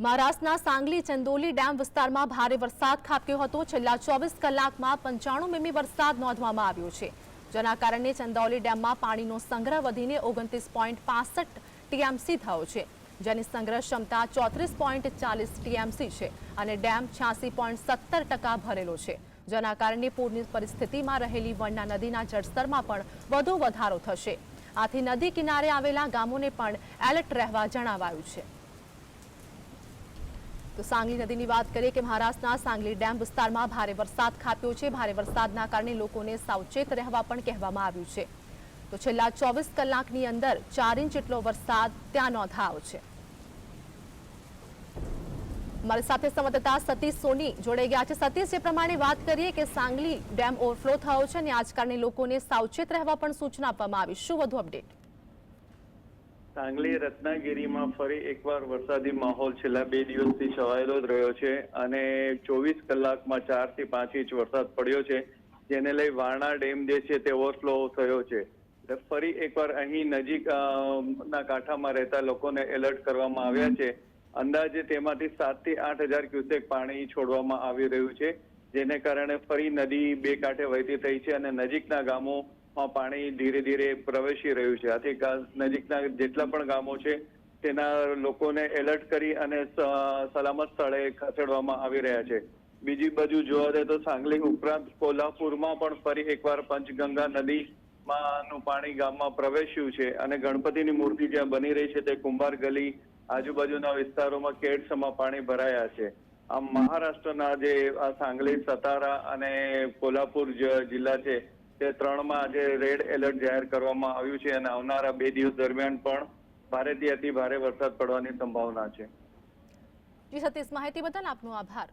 મહારાષ્ટ્રના સાંગલી ચંદોલી ડેમ વિસ્તારમાં ભારે વરસાદ ખાબક્યો હતો. છેલ્લા ચોવીસ કલાકમાં પંચાણું મીમી વરસાદ નોંધવામાં આવ્યો છે. જેના કારણે ચંદૌલી ડેમમાં પાણીનો સંગ્રહ વધીને ઓગણત્રીસ પોઈન્ટ પાસઠ ટીએમસી થયો છે. જેની સંગ્રહ ક્ષમતા ચોત્રીસ પોઈન્ટ ચાલીસ ટીએમસી છે અને ડેમ છ્યાસી પોઈન્ટ સત્તર ટકા ભરેલો છે. જેના કારણે પૂરની પરિસ્થિતિમાં રહેલી વણના નદીના જળસ્તરમાં પણ વધુ વધારો થશે. આથી નદી કિનારે આવેલા ગામોને પણ એલર્ટ રહેવા જણાવાયું છે. તો સાંગલી નદીની વાત કરીએ કે મહારાષ્ટ્રના સાંગલી ડેમ વિસ્તારમાં ભારે વરસાદ ખાપ્યો છે. ભારે વરસાદના કારણે લોકોને સાવચેત રહેવા પણ કહેવામાં આવ્યું છે. તો છેલ્લા ચોવીસ કલાકની અંદર ચાર ઇંચ જેટલો વરસાદ ત્યાં નોંધાયો છે. મારી સાથે સંવાદદાતા સતીશ સોની જોડાઈ ગયા છે. સતીશ, જે પ્રમાણે વાત કરીએ કે સાંગલી ડેમ ઓવરફ્લો થયો છે અને આજ કારણે લોકોને સાવચેત રહેવા પણ સૂચના આપવામાં આવી. શું વધુ અપડેટ? સાંગલી રત્નાગીરીમાં ફરી એકવાર વરસાદી માહોલ છેલ્લા બે દિવસથી છવાયેલો જ રહ્યો છે અને ચોવીસ કલાકમાં ચારથી પાંચ ઇંચ વરસાદ પડ્યો છે, જેને લઈ વારણા ડેમ જે છે તે ઓવરફ્લો થયો છે. ફરી એકવાર અહીં નજીક ના કાંઠામાં રહેતા લોકોને એલર્ટ કરવામાં આવ્યા છે. અંદાજે તેમાંથી સાતથી આઠ હજાર ક્યુસેક પાણી છોડવામાં આવી રહ્યું છે, જેને કારણે ફરી નદી બે કાંઠે વહેતી થઈ છે અને નજીકના ગામોમાં પાણી ધીરે ધીરે પ્રવેશી રહ્યું છે. આથી નજીકના જેટલા પણ ગામો છે, તેના લોકોને એલર્ટ કરી અને સલામત સ્થળે ખસેડવામાં આવી રહ્યા છે. બીજી બાજુ જોવા જાય તો સાંગલી ઉપરાંત કોલ્હાપુરમાં પણ ફરી એકવાર પંચગંગા નદીમાં નું પાણી ગામમાં પ્રવેશ્યું છે અને ગણપતિની મૂર્તિ જ્યાં બની રહી છે તે કુંભાર ગલી આજુબાજુના વિસ્તારોમાં કેડસમાં પાણી ભરાયા છે. આમ મહારાષ્ટ્રના જે આ સાંગલી, સતારા અને કોલ્હાપુર જિલ્લા છે તે ત્રણમાં આજે રેડ એલર્ટ જાહેર કરવામાં આવ્યું છે અને આવનારા બે દિવસ દરમિયાન પણ ભારેથી અતિ ભારે વરસાદ પડવાની સંભાવના છે. જી સતીશ, માહિતી બદલ આપનો આભાર.